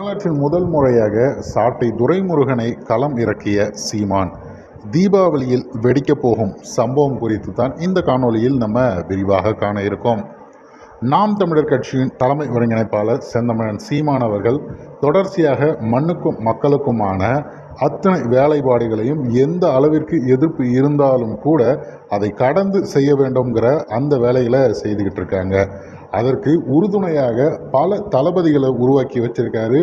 வரலாற்றில் முதல் முறையாக சாட்டை துரைமுருகனை களம் இறக்கிய சீமான். தீபாவளியில் வெடிக்கப் போகும் சம்பவம் குறித்து தான் இந்த காணொளியில் நம்ம விரிவாக காண இருக்கோம். நாம் தமிழர் கட்சியின் தலைமை ஒருங்கிணைப்பாளர் செந்தமிழன் சீமான் அவர்கள் தொடர்ச்சியாக மண்ணுக்கும் மக்களுக்குமான அத்தனை வேலைப்பாடுகளையும் எந்த அளவிற்கு எதிர்ப்பு இருந்தாலும் கூட அதை கடந்து செய்ய வேண்டும்ங்கிற அந்த வேலைகளை செய்துக்கிட்டு இருக்காங்க. அதற்கு உறுதுணையாக பல தளபதிகளை உருவாக்கி வச்சிருக்காரு.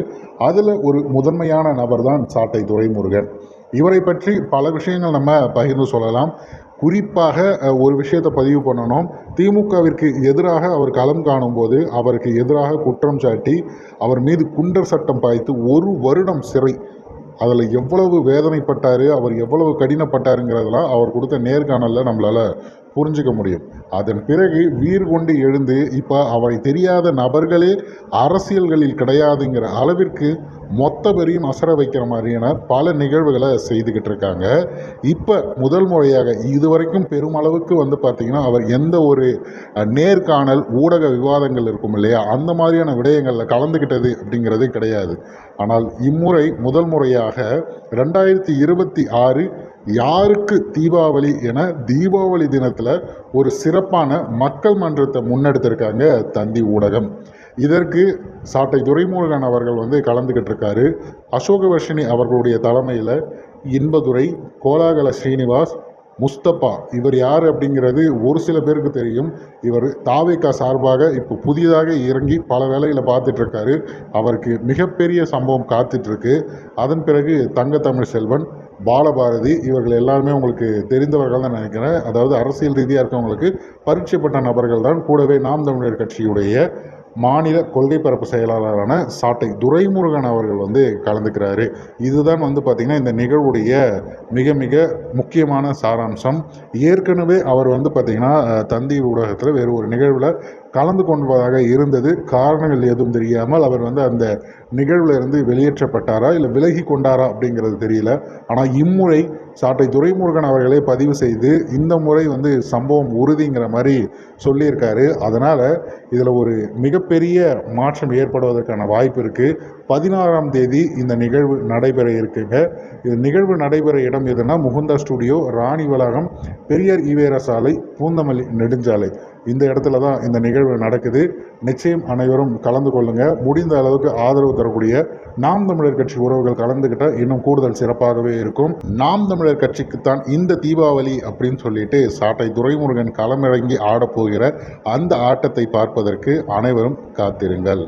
அதில் ஒரு முதன்மையான நபர் தான் சாட்டை துரைமுருகன். இவரை பற்றி பல விஷயங்கள் நம்ம பகிர்ந்து சொல்லலாம். குறிப்பாக ஒரு விஷயத்தை பதிவு பண்ணணும். திமுகவிற்கு எதிராக அவர் களம் காணும்போது அவருக்கு எதிராக குற்றம் சாட்டி அவர் மீது குண்டர் சட்டம் பாய்த்து ஒரு வருடம் சிறை. அதில் எவ்வளவு வேதனைப்பட்டார் அவர் எவ்வளவு கடினப்பட்டாருங்கிறதெல்லாம் அவர் கொடுத்த நேர்காணலில் நம்மளால் புரிஞ்சுக்க முடியும். அதன் பிறகு வீர் கொண்டு எழுந்து இப்போ அவரை தெரியாத நபர்களே அரசியல்களில் கிடையாதுங்கிற அளவிற்கு மொத்த பேரையும் அசர வைக்கிற மாதிரியான பல நிகழ்வுகளை செய்துக்கிட்டு இருக்காங்க. இப்போ முதல் முறையாக இதுவரைக்கும் பெருமளவுக்கு வந்து பார்த்திங்கன்னா அவர் எந்த ஒரு நேர்காணல் ஊடக விவாதங்கள் இருக்கும் இல்லையா? அந்த மாதிரியான விடயங்களில் கலந்துக்கிட்டது அப்படிங்கிறது கிடையாது. ஆனால் இம்முறை முதல் முறையாக ரெண்டாயிரத்தி இருபத்தி ஆறு யாருக்கு தீபாவளி என தீபாவளி தினத்தில் ஒரு சிறப்பான மக்கள் மன்றத்தை முன்னெடுத்திருக்காங்க தந்தி ஊடகம். இதற்கு சாட்டை துரைமுருகன் அவர்கள் வந்து கலந்துக்கிட்டு இருக்காரு. அசோகவர்ஷினி அவர்களுடைய தலைமையில் இன்பதுரை கோலாகல ஸ்ரீனிவாஸ் முஸ்தபா இவர் யார் அப்படிங்கிறது ஒரு சில பேருக்கு தெரியும். இவர் தாவேக்கா சார்பாக இப்போ புதிதாக இறங்கி பல வேலையில் பார்த்துட்ருக்காரு அவருக்கு மிகப்பெரிய சம்பவம் காத்துட்ருக்கு அதன் பிறகு தங்கத்தமிழ் செல்வன் பாலபாரதி இவர்கள் எல்லாருமே உங்களுக்கு தெரிந்தவர்கள் தான் நினைக்கிறேன். அதாவது அரசியல் ரீதியாக இருக்கவங்களுக்கு பரீட்சைப்பட்ட நபர்கள் தான். கூடவே நாம் தமிழர் கட்சியுடைய மாநில கொள்கை பரப்பு செயலாளரான சாட்டை துரைமுருகன் அவர்கள் வந்து கலந்துக்கிறாரு. இதுதான் வந்து பார்த்திங்கன்னா இந்த நிகழ்வுடைய மிக மிக முக்கியமான சாராம்சம். ஏற்கனவே அவர் வந்து பார்த்திங்கன்னா தந்தி ஊடகத்தில் வேறு ஒரு நிகழ்வில் கலந்து கொள்வதாக இருந்தது. காரணங்கள் எதுவும் தெரியாமல் அவர் வந்து அந்த நிகழ்வில் இருந்து வெளியேற்றப்பட்டாரா? இல்லை விலகி கொண்டாரா? அப்படிங்கிறது தெரியல. ஆனால் இம்முறை சாட்டை துரைமுருகன் அவர்களே பதிவு செய்து இந்த முறை வந்து சம்பவம் உறுதிங்கிற மாதிரி சொல்லியிருக்காரு. அதனால் இதில் ஒரு மிகப்பெரிய மாற்றம் ஏற்படுவதற்கான வாய்ப்பு இருக்குது பதினாறாம் தேதி இந்த நிகழ்வு நடைபெற இருக்குங்க. இது நிகழ்வு நடைபெற இடம் எதுனா முகுந்தா ஸ்டுடியோ ராணி வளாகம் பெரியார் ஈவேரா சாலை பூந்தமல்லி நெடுஞ்சாலை. இந்த இடத்துல தான் இந்த நிகழ்வு நடக்குது. நிச்சயம் அனைவரும் கலந்து கொள்ளுங்க. முடிந்த அளவுக்கு ஆதரவு தரக்கூடிய நாம் தமிழர் கட்சி உறவுகள் கலந்துக்கிட்டால் இன்னும் கூடுதல் சிறப்பாகவே இருக்கும். நாம் தமிழர் கட்சிக்குத்தான் இந்த தீபாவளி அப்படின்னு சொல்லிட்டு சாட்டை துரைமுருகன் களமிறங்கி ஆடப்போகிற அந்த ஆட்டத்தை பார்ப்பதற்கு அனைவரும் காத்திருங்கள்.